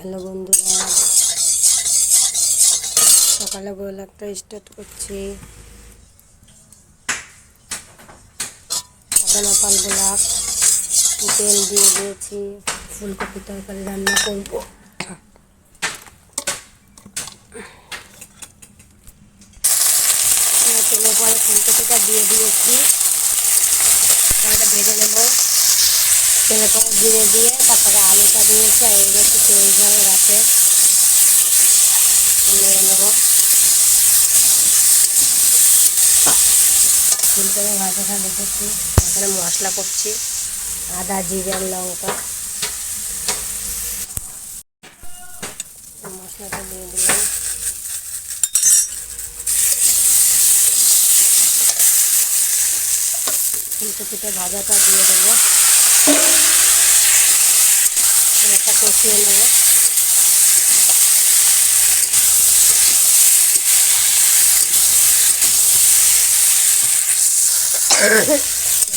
Hello বন্ধুরা। সকালে ব্রয়লারটা start করছি। সাদা পাল গোলাপ, তেল দিয়ে দিয়েছি। ফুলকপি তরকারি রান্না করব। তেলের পরে ফুলকপিটা দিয়ে দিয়েছি। ভেজে নেব। তেলের পরে জিরে দিয়ে তারপরে আর এগুলো একটু এইভাবে রাখে নিয়ে নেব ফুলকপি ভাজাটা রেখেছি এখানে মশলা করছি আদা জিরে লঙ্কা মশলাটা দিয়ে দিলাম। ফুলকপিটা ভাজাটা দিয়ে দেবো cociendo, eh.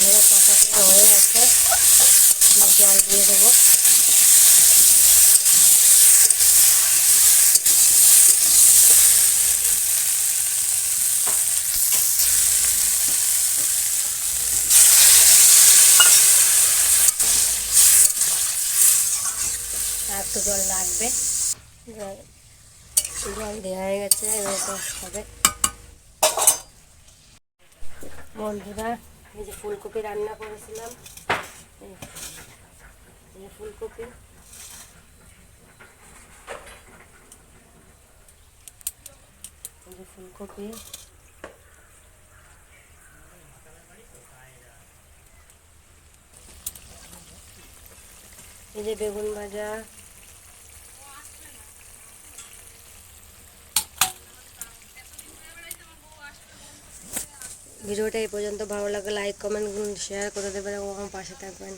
¿no? আর একটু জল লাগবে। জল দেওয়া হয়ে গেছে, এবার হবে। বন্ধুরা, এই যে ফুলকপি রান্না করেছিলাম। এই ফুলকপি। ফুলকপি। এই যে বেগুন ভাজা। ভিডিওটা এই পর্যন্ত। ভালো লাগে লাইক কমেন্ট শেয়ার করে দেবেন এবং আমার পাশে থাকবেন।